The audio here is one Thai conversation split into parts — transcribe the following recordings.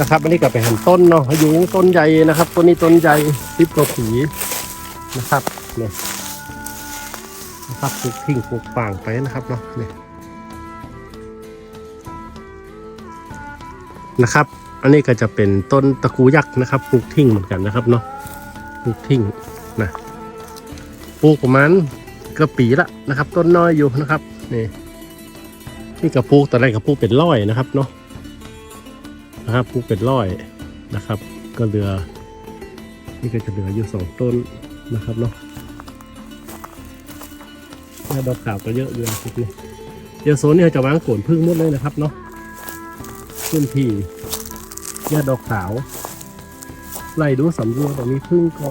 นะครับอันนี้ก็เป็นต้นเนาะพะยุงต้นใหญ่นะครับต้นนี้ต้นใหญ่ทิพกว่าผีนะครับเนี่ยนะครับปลูกทิ้งปลูกป่างไปนะครับเนาะเนี่ยนะครับ อันนี้ก็จะเป็นต้นตะกูยักษ์นะครับปลูกทิ้งเหมือนกันนะครับเนาะปลูกทิ้งนะปลูกประมาณก็ปีละนะครับ ต้นน้อยอยู่นะครับนี่นี่กระปลูกตอนแรกกระปลูกเป็นร้อยนะครับเนาะ นะครับปลูกเป็นร้อยนะครับ ก็เหลือ นี่ก็จะเหลืออยู่สองต้นนะครับเนาะแล้วดอกขาวก็เยอะอยู่นะพี่เดี๋ยวโซนนี้จะวางโกนพึ่งหมดเลยนะครับเนาะพื้นที่หญ้าดอกขาวไล่ดูสำรวจว่ามีพึ่งก็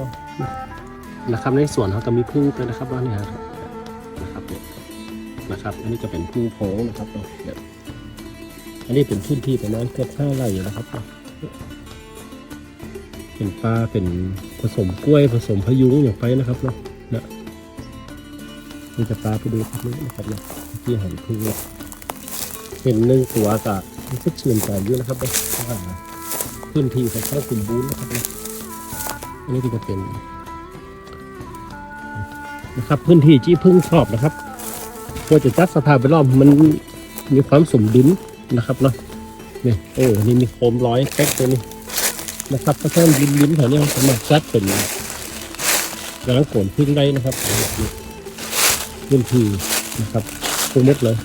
นะครับ ในสวนเขาก็มีพึ่งด้วยนะครับว่าเนี่ยครับนะครับเนี่ยนะครับ อันนี้จะเป็นพึ่งโพงนะครับเนาะเนี่ย อันนี้เป็นพื้นที่ประมาณเกือบห้าไร่อยู่นะครับ เป็นปลาเป็นผสมกล้วยผสมพะยุงอย่างไปนะครับเนาะนะนี่จะปลาไปดูครับนี่นะครับเนาะที่หันพึ่งเนี่ยเห็นหนึ่งตัวกับรู้สึกชื่นใจอยู่นะครับเนาะพื้นที่ค่อนข้างสมบูรณ์นะครับเนาะอันนี้ก็จะเป็นนะครับ พื้นที่ที่พึ่งชอบนะครับควรจะจัดสภาพไปรอบมันมีความสมดุล นะครับเนาะนี่โอ้นี่มีโคมร้อยแป๊กตัวนี้นะครับก็แค่ลิ้นลิ้นๆแถวนี้สามารถซัดเป็นกำลังโขนพึ่งได้นะครับพื้นที่นะครับตรงนี้เลย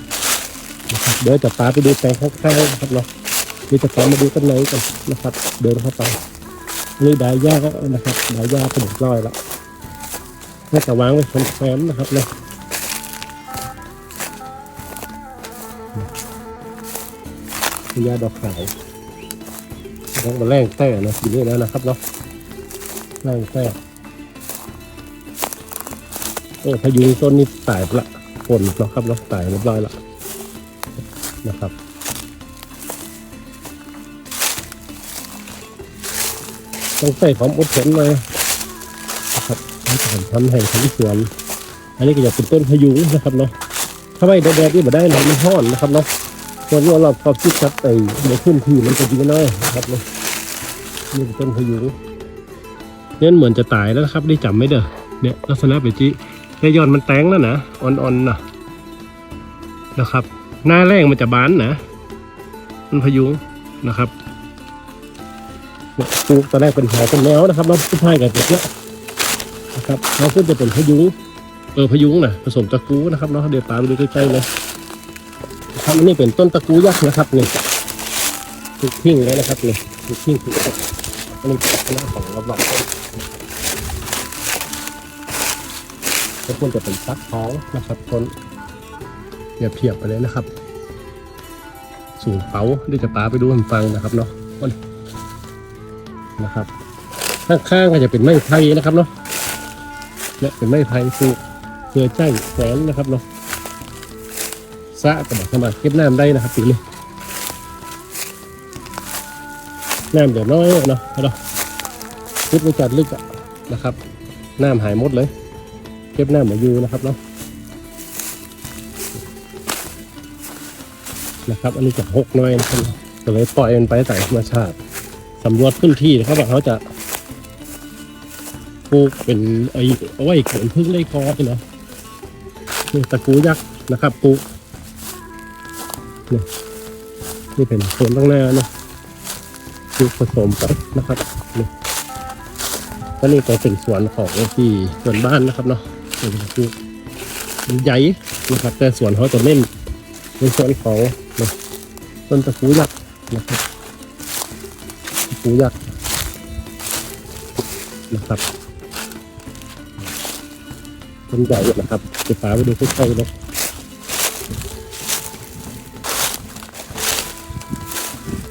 นะครับเดี๋ยวจะปาไปดูแปลงข้างๆนะครับเนาะมีจะขอมาดูต้นไหนกันนะครับ เดินเข้าไปนี่ดายหญ้ากนะครับดายหญ้าเป็นร้อยแล้วให้แต่วางไว้ชนแคมนะครับเนาะ ญาดอกขาวต้องมาแรงแต้นะทีนี้แล้วนะครับเนาะแรงแต้โอ้พายุงต้นนี้ตายละฝนเนาะครับเนาะตายเรียบร้อยละนะครับต้องใส่ความอดทนเลยนะครับการทำแห่งทำสวน อันนี้ก็จะเป็นต้นพายุงนะครับเนาะถ้าไม่แดดนี่มาได้หน่อยมันห้อนนะครับเนาะ ส่วนเราความคิดครับไอ้ในพื้นที่มันจะดีน้อยนะครับเนี่ยนี่เป็นต้นพายุเนี่ยเหมือนจะตายแล้วครับได้จำไม่เด้อเนี่ยลักษณะแบบนี้แต่ยอดมันแตงแล้วนะอ่อนๆนะนะครับ หน้าแรงมันจะบานนะมันพายุงนะครับปลูกตอนแรกเป็นหอเป็นแนวนะครับเราผู้ชายกับเด็กเยอะนะครับเราขึ้นจะเป็นพายุงเออพายุงนะผสมตะกูนะครับเนาะเดี๋ยวตามดูใกล้ๆเลย ครับนนี้เป็นต้นตะกูยักษ์นะครับนี่ถูกทิ้งเลยนะครับนี่ถูกทิ้งถูกต้นอันนี้เป็นลักษณะของรอบๆต้นแล้วควรจะเป็นซักท้องนะครับต้นเปรียบเทียบไปเลยนะครับ สูงเป๋าเดี๋ยวจะปาไปดูให้ฟังนะครับเนาะนนะครับข้างๆก็จะเป็นไม้ไผ่นะครับเนาะเนี่ยเป็นไม้ไผ่ปลูกเพื่อใจแสนนะครับเนาะ สระก็สามารถเก็บน้ำได้นะครับปีนี้น้ำเดี๋ยวน้อยเนาะเอาเนาะพุดไปจัดลึกอะนะครับ น้ำหายหมดเลย เก็บน้ำมาอยู่นะครับเนาะนะครับ อันนี้จะหกน้อยนะครับก็เลยปล่อยมันไปตามธรรมชาติสำรวจพื้นที่นะครับว่าเขาจะปลูกเป็นไอ้เอาไว้เกินพึ่งไล่คอเนาะนี่ตะกูยักษ์นะครับปลูก นี่เป็นส่วนข้างหน้านะคือผสมไปนะครับนี่ก็นี่ก็เป็นส่วนของที่ส่วนบ้านนะครับเนาะเป็นคือมันใหญ่นะครับ แต่ส่วนเขาจะเล่นในส่วนของนะต้นตะปูยักษ์นะครับตะปูยักษ์นะครับต้นใหญ่นะครับจะฝาไปดูใกล้ๆนะ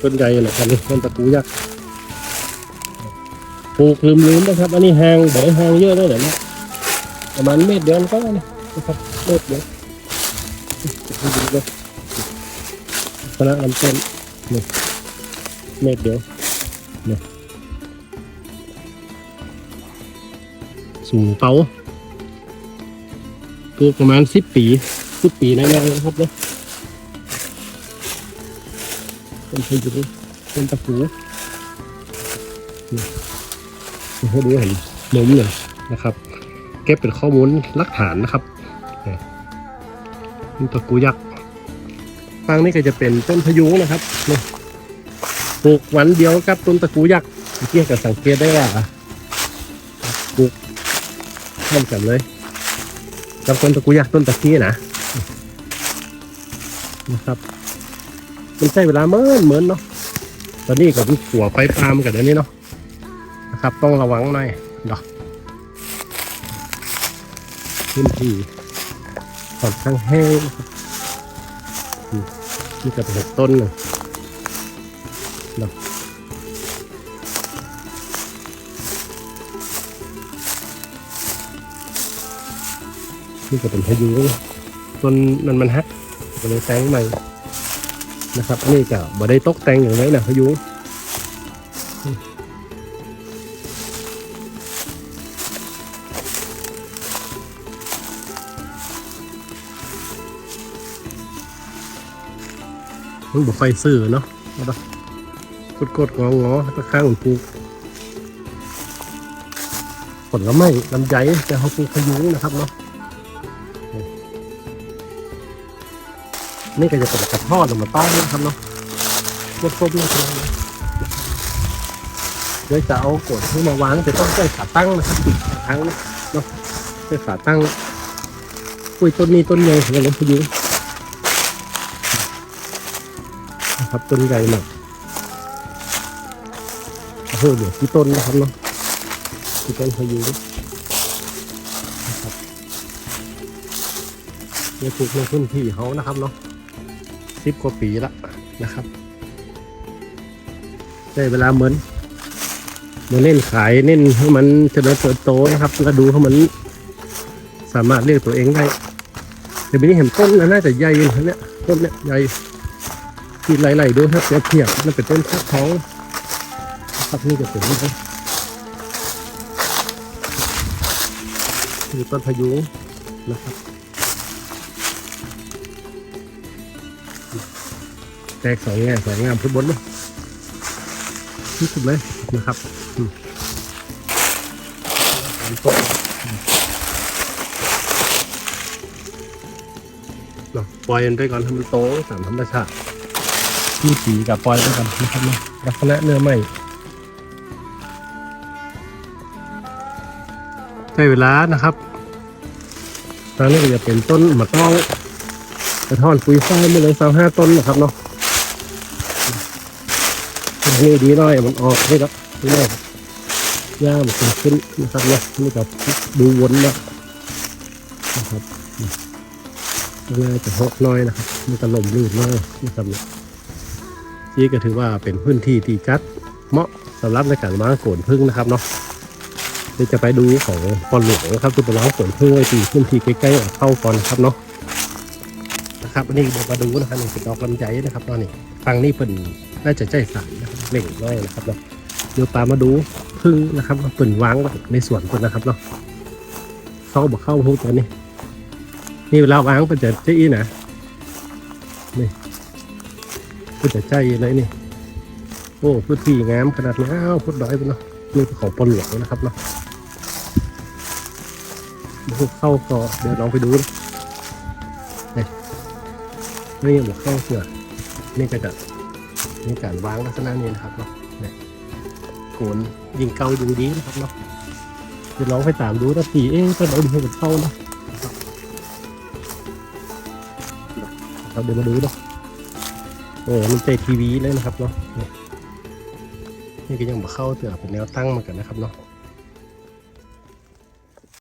ต้นใหญ่นะครับนี่ต้นตะกูยักษ์ปลูกลืมๆนะครับ อันนี้ห่างบ่ได้ห่างเยอะเลยเหรอเนี่ยประมาณเมตรเดียวก็นี่นะครับเมตรเดียวดูเลยคณะลำต้นนี่เมตรเดียวนี่สูงเตาปลูกประมาณสิบปีสิบปีแน่ๆนะครับเนา เป็นพายุต้นตะปูนี่ให้ดูเห็นนมเลยนะครับ เก็บเป็นข้อมูลหลักฐานนะครับนี่ต้นตะปูยักษ์ฟังนี่ก็จะเป็นต้นพยุงนะครับนี่ปลูกวันเดียวกับต้นตะกูยักษ์เมื่อกี้ก็สังเกตได้ว่าปลูกพร้อมกันเลยกับต้นตะกูยักษ์ต้นตะกี้นะนะครับ มันใช้เวลาเมินเหมือนเนาะตอนนี้กับหัวไฟปามกันอันนี้เนาะนะครับ ต้องระวังหน่อยเนาะพื้นที่ค่อนข้างแห้งนี่ก็เป็นหกต้นหนึ่งเนาะนี่ก็เป็นพายุนะต้นมันมันฮักก็เลยแตงใหม่ นะครับอันนี้ก็บ่ได้ตกแต่งอย่างไรนะพยุงมันบ่ไฟซื้อเนาะเอาดอกดกดงองอตะข้างมันปลูกผลไม้ลำไยแต่เขาปลูกพยุงนะครับเนาะ นี่ก็จะเป็นกระทอดออกมาต้นนะครับเนาะกดครบเลยครับเดี๋ยวจะเอากดขึ้มาวางแต่ต้องใช้ขาตั้งนะครับติดขาตั้งเนาะใช้ขาตั้งกล้วยต้นนี้ต้นใหญ่ของเรพยุงนะครับต้นใหญ่หน่อยโอ้โหเดี๋ยวที่ต้นนะครับเนาะที่ต้นพยุงนะครับเนี่ยปลูกในพื้นที่เขานะครับเนาะ สิบกว่าปีละนะครับได้เวลาเหมือนเหมือนเน้นขายเน้นให้มันเจริญเติบโตนะครับแล้วดูให้มันสามารถเรียกตัวเองได้แต่ปีนี้เห็นต้นนะน่าจะใหญ่นะเนี่ยต้นเนี่ยใหญ่ที่ไหลๆดูครับเทียบเทียบมันเป็นต้นพักท้องครับนี่จะเป็นนะครับคือต้นพายุงนะครับ แตกสองแง่สองงามทุกบนเนาะที่สุดเลยนะครับอืมเนาะปล่อยมันไปก่อนให้มันโตตามธรรมชาติที่สีกับปล่อยไปก่อนนะครับเนาะลักษณะเนื้อไหมใช้เวลานะครับตอนนี้ก็จะเป็นต้นมะต้องกระท่อนปุ๋ยฝ้ายมาเลยสามห้าต้นนะครับเนาะ นี่ดีหน่อยมันออกนี่ครับนี่เลยย่ามันขึ้นขึ้นนะครับเนี่ยนี่ก็ดูวนแล้วนะครับน่าจะหกน้อยนะครับมันจะลมลื่นน้อยนะครับเนี่ยนี่ก็ถือว่าเป็นพื้นที่ที่จัดเหมาะสำหรับในการวางโขนพึ่งนะครับเนาะเดี๋ยวจะไปดูของปอนหลวงนะครับคือปวางโขนพึ่งไว้ที่พื้นที่ใกล้ๆเข้าก่อนนะครับเนาะนะครับอันนี้เดี๋ยวมาดูนะครับนี่เป็นดอกลำไยนะครับตอนนี้ฟังนี่เป็นน่าจะใจสารนะ เล่งน้อยนะครับเนาะเดี๋ยวตามมาดูพึ่งนะครับเปิ่นวางในสวนคนนะครับเนาะเข้าบอกเข้าพวกตัวนี้นี่เวลาวางเป็นจะใจนะนี่เป็นจะใจเลยนี่โอ้พื้นที่งามขนาดนี้อ้าวพุดดอยไปเนาะนี่เของปนหลวงนะครับเนาะพวกเข้าก็เดี๋ยวลองไปดูนะนี่นี่บอกเข้าเสือนี่ก็จะ มีการวางลักษณะนี้นะครับเนาะเนี่ยโกนยิงเกายิงดีนะครับเนาะจะลองไปตามดูนะปีเอ๊ะต้นเอาดีให้มับเข้านะเราเดี๋ยวมาดูเนาะโอ้มันใจทีวีเลยนะครับเนาะนี่ยนี่ก็ยังมาเข้าเตือเป็นแนวตั้งเหมือนกันนะครับเนาะ